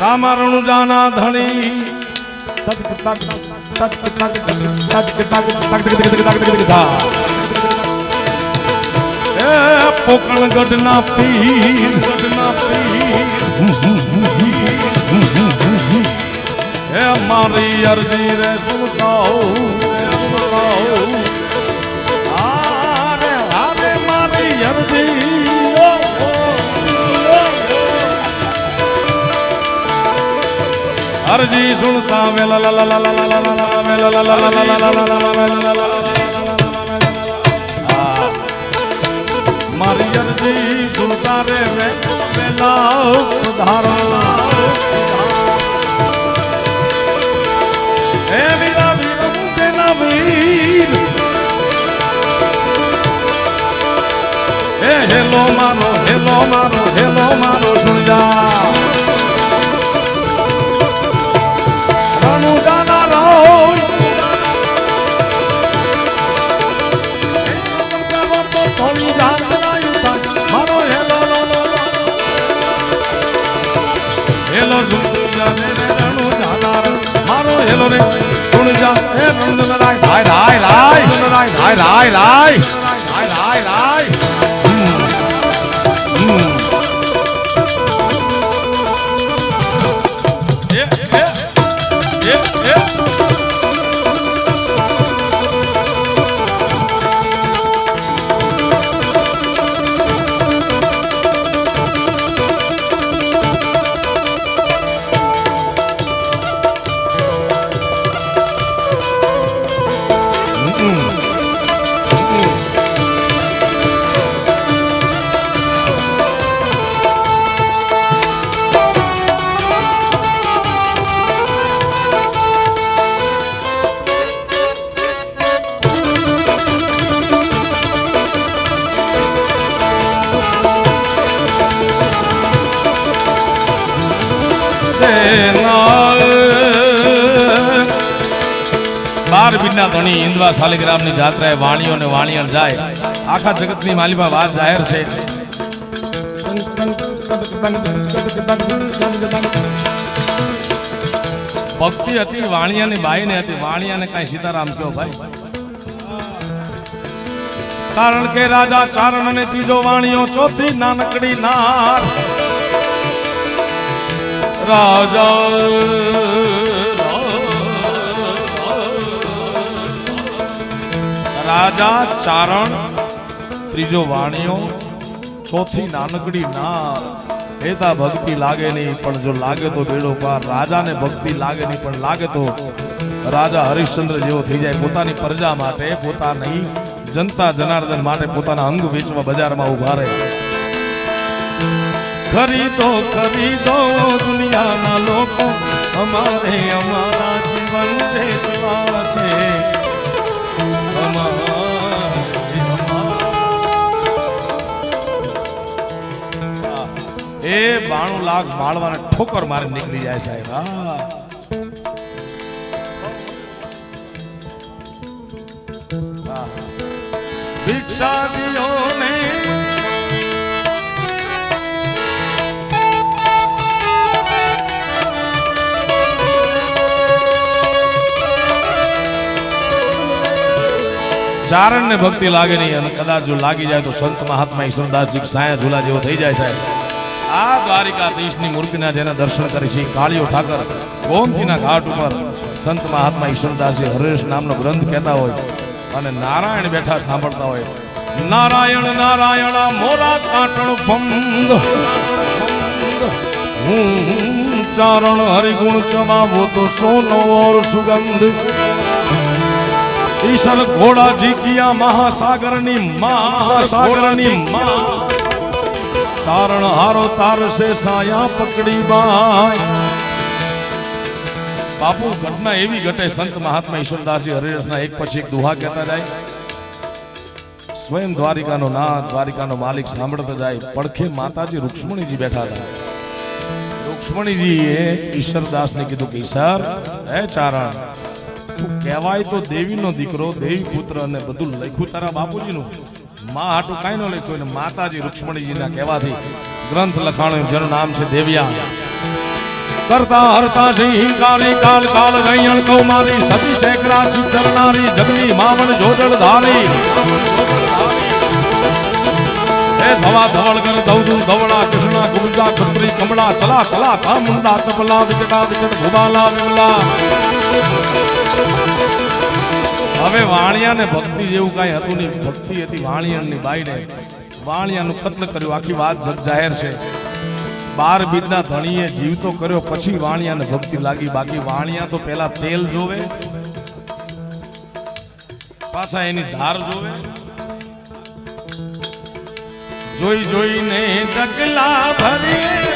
રામારણુજાના ધણી. પોકણગઢ ના પીર. હે મારી અરજી રે સુલતાઓ સુલતાઓ અરજી સુણતા મારી અરજી સુણતા રે વેલા ધારા હેલો મારો હેલો મારો હેલો મારો સુજા બાર બીડના ધણી ઇન્દવા શાલિગ્રામની જાત્રાએ વાણીઓ ને વાણિયણ જાય. આખા જગતની માલિપા વાત જાહેર છે. ભક્તિ હતી, વાણિયાની બાઈને હતી. વાણિયાને કઈ સીતારામ કયો ભાઈ? કારણ કે રાજા ચારણ અને ત્રીજો વાણિયો ચોથી નાનકડી નાર. રાજા રાજા ચારણ, ત્રીજો વાણિયો, ચોથી નાનકડી નાર. એતા ભક્તિ લાગે નહીં, પણ જો લાગે તો બેડો પાર. રાજાને ભક્તિ લાગે નહીં, પણ લાગે તો રાજા હરિશ્ચંદ્ર જેવો થઈ જાય પોતાની પ્રજા માટે, પોતાની જનતા જનાર્દન માટે પોતાના અંગ વેચવા બજારમાં ઊભા રહે. ખરીદો ખરીદો દુનિયાના લોકો. અમારે અમારા જીવન છે. એ બાણું લાખ માળવાને ઠોકર મારે નીકળી જાય સાહેબ. ભિક્ષા દિયો ચારણ ને ભક્તિ લાગે નહીં અને કદાચ જો લાગી જાય તો સંત મહાત્મા ઈશ્વરદાસજી સાયા ઝુલા જેવો થઈ જાય સાહેબ. આ દ્વારિકાધીશની મૂર્તિના જેને દર્શન કરી છે કાળીઓ ઠાકર, ગોમતીના ઘાટ ઉપર સંત મહાત્મા ઈશ્વરદાસજી હરેશ નામનો ગ્રંથ કહેતા હોય અને નારાયણ બેઠા સાંભળતા હોય. નારાયણ નારાયણ, મોરા કાટણ ભંગ. હું ચારણ હરિગુણ ચમાવો તો સોનો ઓર સુગંધ. ઈશ્વર ઘોડાજી કિયા મહાસાગરની મહાસાગરની તારણ હારો તારશે સાયા પકડી બાય. બાપુ, ઘટના એવી ઘટે સંત મહાત્મા ઈશ્વરદાસજી હરિરસના એક પછી એક દુહા કહેતા જાય. સ્વયં દ્વારિકાનો નાથ, દ્વારિકાનો માલિક સાંભળતા જાય. પડખે માતાજી રૂક્ષ્મણીજી બેઠા હતા. રૂક્ષ્મણીજીએ ઈશ્વરદાસને કીધું કે, ઈશ્વર, હે ચારણ તું કહેવાય તો દેવીનો દીકરો, દેવી પુત્ર અને બધું લખ્યું તારા બાપુજીનું. માં હાટું કાંઈ ન લખ્યું એટલે માતાજી રૂક્ષ્મણીજીના કહેવાથી ગ્રંથ લખાણો જેનું નામ છે દેવ્યા. કરતા હરતા સિંહિંકારી કાલ કાલ રૈયણ કૌમારી, સતી શેખરાજી ચરનારી જગની માવણ, જોજળ, ધારી. હે ધવા ધવળ કર ધવધુ, ધવળા, કૃષ્ણા ગુબજા કુત્રી, કમળા, ચલા ચલા, કા મુંડા, ચપલા, વિકટા, વિકટ, ભુબાલા, વિમલા. હવે વાણિયાને ભક્તિ જેવું કાંઈ હતું નહીં. ભક્તિ હતી વાણિયાની બાઈને. વાણિયાનું કત્લ કર્યું. આખી વાત જાહેર છે. બાર બીજના ધણીએ જીવતો કર્યો. પછી વાણિયાને ભક્તિ લાગી. બાકી વાણિયા તો પેલા તેલ જોવે. પાછા એની ધાર જોવે. જોઈ જોઈને ડગલા ભરી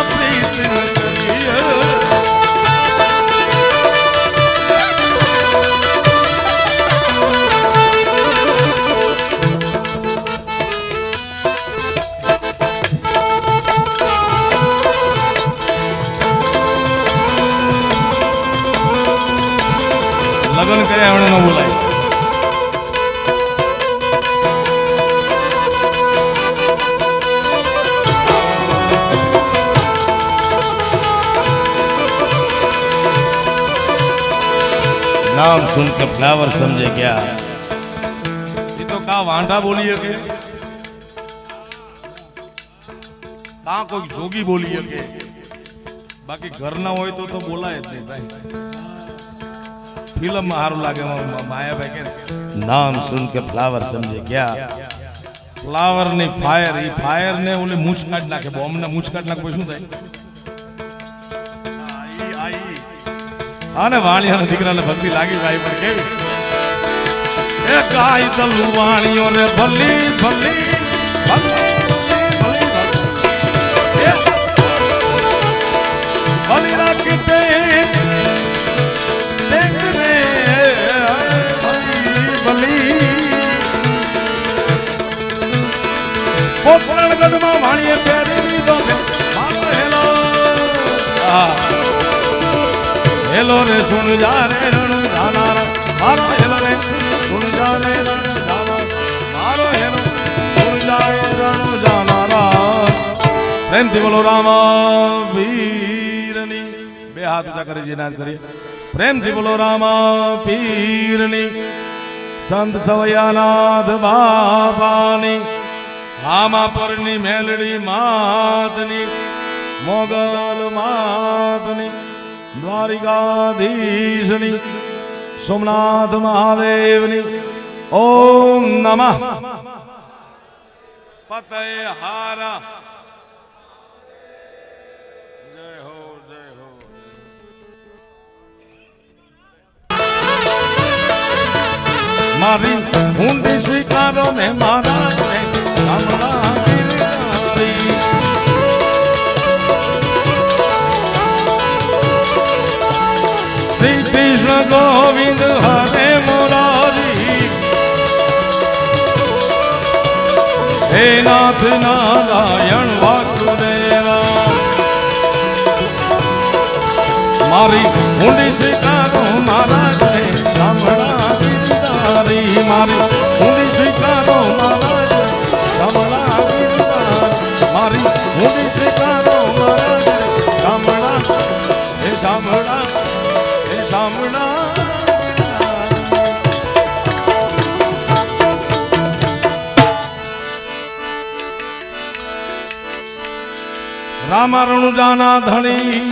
પ્રીત સુન કે ફ્લાવર સમજે ગયા એ તો કા વાંઢા બોલી શકે? કા કોઈ જોગી બોલી શકે? બાકી ઘરના હોય તો તો બોલાય જ નહીં ભાઈ. ફિલ્મ સારું લાગે માયાભાઈ કે નામ સુન કે ફ્લાવર સમજે ગયા ફ્લાવરની ફાયર એ ફાયર ને ઓલી મૂછ કાઢ નાખે. બોમ્બ ને મૂછ કાઢ નાખે શું થાય? આને વાણિયાના દીકરાને ભક્તિ લાગી ભાઈ, પણ કેવી? એ ગાય દલુ વાણિયો ને ભલી ભલી હેલો રે સુન જા રે રણ જાનાર મારો હેલો રે, સુન જા રે રણ, ધાના મારો હેલો સુન જા રે રણ જાનારા પ્રેમથી બોલો રામ વીરની બે હાથ ઊંચા કરી જીનાદ કરીએ. પ્રેમથી બોલો રામ પીરની સંત સવયાનાથ બાપાની હામા પરની મેલડી માતની, મોગલ માતની દ્વારિકાધીશની, સોમનાથ મહાદેવની, ઓમ નમઃ. પતય હારા જય હો જય હો. મારી ઊંડી સ્વીકારો ને મારા નાથ નારાયણ વાસુદેવા. મારી ઊંડી શિકારો મારા ઘરે સાંભળા મારી રામા રણુજાના ધણી.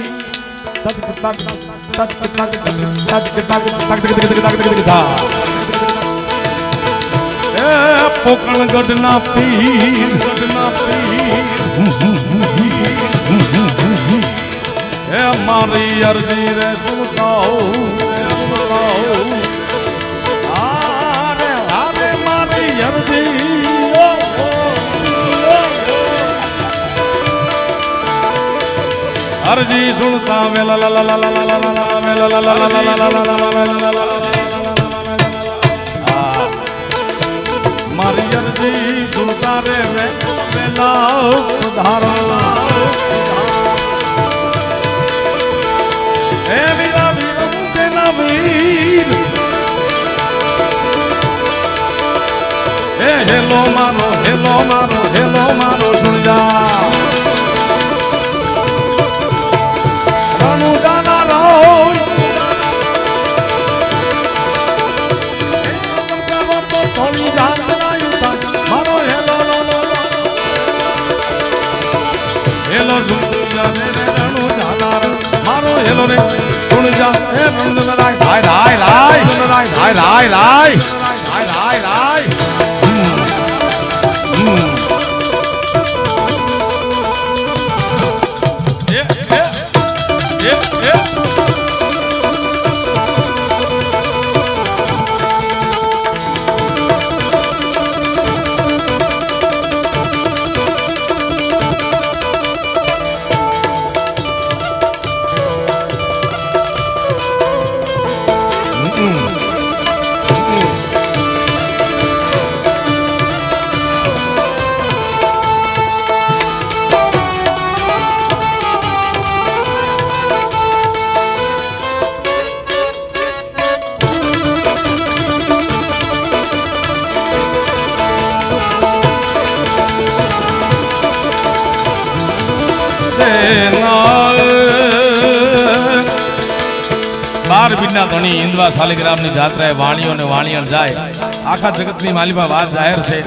પોકણ ગઢના પીર ગઢના પીર. મારી અરજી રે સુનતાઓ રે અરજી સુનતા મેલા લા લા લા લા લા મેલા લા લા લા લા લા મેલા લા લા મારી અરજી સુનતા રે મેલા સુધારો હે વીરા વીરમ તેના વીર હે હેલો મારો હેલો મારો હેલો મારો સુનજા સમુદાના રાય થોડી જાત મારો હેલો હેલો ઝુંડા રે રણુ ઝાલા મારો હેલો રે ઝુંડા હે રણુ રાય રાય રાય રાય રાય રાય રાય રાય રાય રાય બાર ધણી ઇન્દવા શાલિગ્રામની જાત્રાએ વાણીઓ ને વાણિયણ જાય. આખા જગતની માલિમાં વાત જાહેર છે.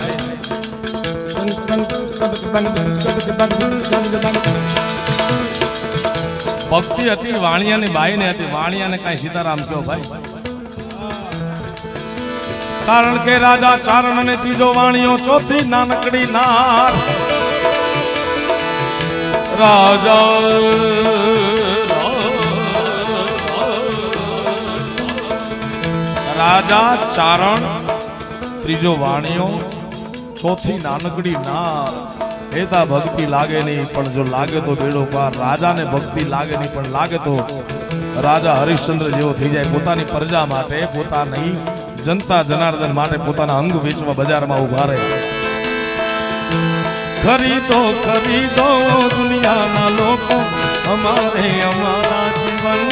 ભક્તિ હતી, વાણિયાની બાઈને હતી. વાણિયાને કાંઈ સીતારામ કયો ભાઈ? કારણ કે રાજા ચારણ અને ત્રીજો વાણિયો ચોથી નાનકડી નાર. રાજા રાજા ચારણ, ત્રીજો વાણિયો, ચોથી નાનકડી નાર એતા ભક્તિ લાગે નહીં, પણ જો લાગે તો બેડો પાર. રાજાને ભક્તિ લાગે નહીં, પણ લાગે તો રાજા હરિશ્ચંદ્ર જેવો થઈ જાય. પોતાની પ્રજા માટે, પોતાની જનતા જનાર્દન માટે પોતાના અંગ વેચવા બજારમાં ઊભા રહે. ખરીદો ખરીદો દુનિયાના લોકો. અમારે અમારા જીવન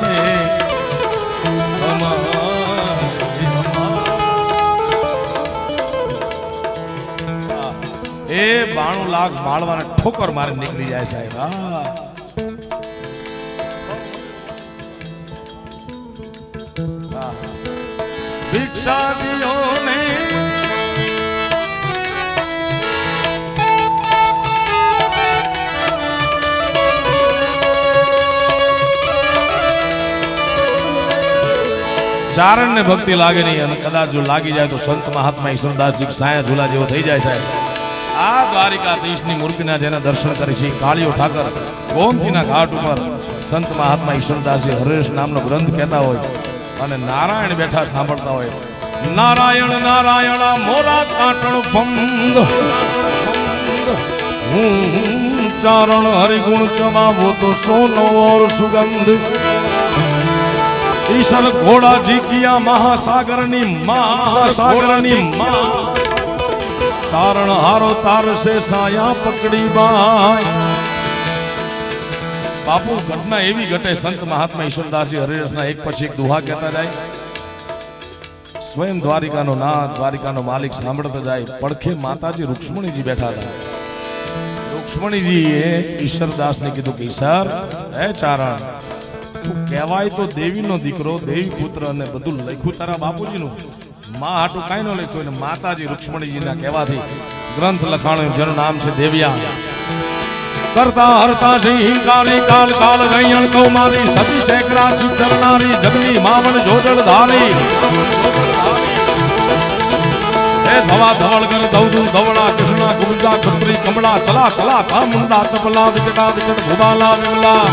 છે. એ બાણું લાખ માળવાને ઠોકર મારે નીકળી જાય સાહેબ. ભિક્ષા ચારણ ને ભક્તિ લાગે નહીં અને કદાચ જો લાગી જાય તો સંત મહાત્મા ઈશ્વરદાસજી સાયા ઝુલા જેવો થઈ જાય સાહેબ આ દ્વારિકાધીશની મૂર્તિના જેને દર્શન કરી છે કાળીઓ ઠાકર ગોમતીના ઘાટ ઉપર સંત મહાત્મા ઈશ્વરદાસજી હરેશ નામનો ગ્રંથ કહેતા હોય અને નારાયણ બેઠા સાંભળતા હોય. નારાયણ નારાયણ મોરા કાટણ બંધ હું ચારણ હરિગુણ ચમાવો તો સોનો ઓર સુગંધ. ઈશ્વર ઘોડાજી કિયા મહાસાગરની મહાસાગરની મા તારણ હારો તારશે સાયા પકડી બાય. બાપુ, ઘટના એવી ઘટે સંત મહાત્મા ઈશ્વરદાસજી હરિરસના એક પછી એક દુહા કહેતા જાય. સ્વયં દ્વારિકાનો નાથ, દ્વારિકાનો માલિક સાંભળતા જાય. પડખે માતાજી રૂક્ષ્મણીજી બેઠા હતા. રૂક્ષ્મણીજીએ ઈશ્વરદાસને કીધું કે, ઈશ્વર, હે ચારણ, તું કહેવાય તો દેવીનો દીકરો દેવી પુત્ર અને બધું લખ્યું તારા બાપુજીનું. માં હાટું કાંઈ ન લખ્યું અને માતાજી રુક્ષ્મણીજીના કહેવાથી ગ્રંથ લખાણો જેનું નામ છે દેવ્યા. કરતા હરતા સિંહ, કાલી, કાલ કાલ ગયણ કૌમારી, સતી, શેખરા ચરનારી જગની માવણ, જોજળ, ધારી. હે ધવા ધવળ કર ધવદુ ધવળા, કૃષ્ણા ગુંજા કુત્રી, કમળા, ચલા ચલા ચામુંડા ચપલા, વિકટા, વિકટ, ભુબાલા, વિમલા.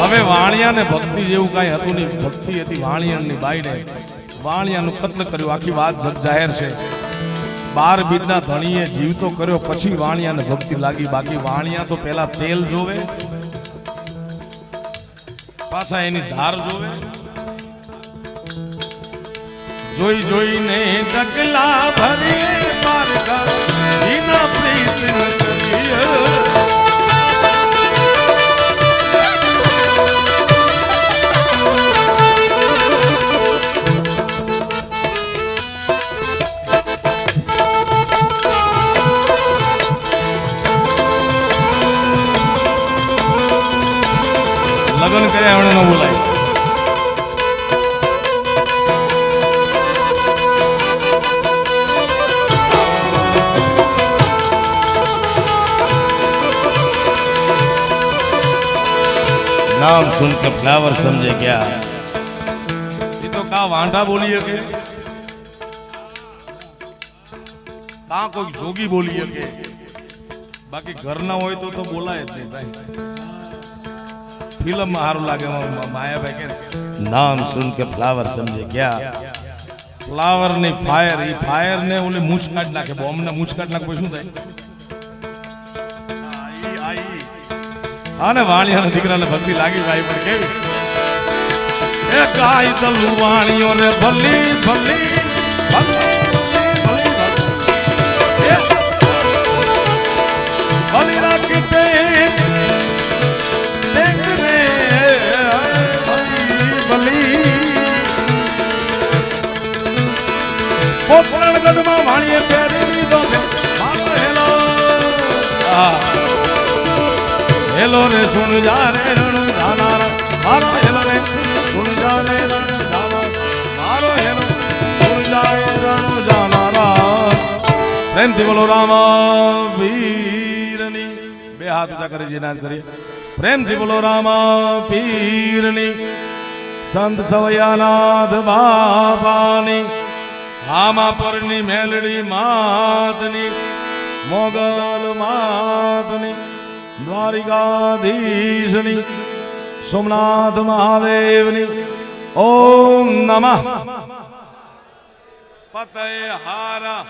હવે વાણિયાને ભક્તિ જેવું કાંઈ હતું નહીં. ભક્તિ હતી વાણિયાની બાઈને. વાણિયાનું કત્લ કર્યું. આખી વાત જાહેર છે. બાર બીજના ધણીએ જીવતો કર્યો, પછી વાણિયાને ભક્તિ લાગી. બાકી વાણિયા તો પેલા તેલ જોવે, પાછા એની ધાર જોવે. જોઈ જોઈને ડગલા ભરી પ્રીત નામ સુન કે ફ્લાવર સમજે ગયા એ તો કા વાંઢા બોલી શકે કા કોઈ જોગી બોલી શકે બાકી ઘરના હોય તો તો બોલાય જ નહીં ભાઈ ફિલ્મ સારું લાગે માયાભાઈ કે નામ સુન કે ફ્લાવર સમજે ગયા ફ્લાવરની ફાયર ઈ ફાયર ને ઓલી મૂછ કાઢ નાખે બોમ્બ ને મૂછ કાઢ નાખે શું થાય આને વાણિયાના દીકરાને ભક્તિ લાગી ભાઈ, પણ કેવી? એ ગાય તલુ વાણિયો રે ભલી ભલી ભલી. હેલો રે સુન જા રે રણ જાનાર મારો એલો રે, સુન જા રે રણ જાનાર મારો એલો સુન જા રે રણ જાનારા પ્રેમથી બોલો રામ પીરની બે હાથ ઊંચા કરી જીનાદ કરીએ. પ્રેમથી બોલો રામ પીરની સંત સવયાનાથ બાપાની હામા પરની મેલડી માતની, મોગલ માતની દ્વારિકાધીશની સોમનાથ મહાદેવની ઓમ નમઃ. પતય હારા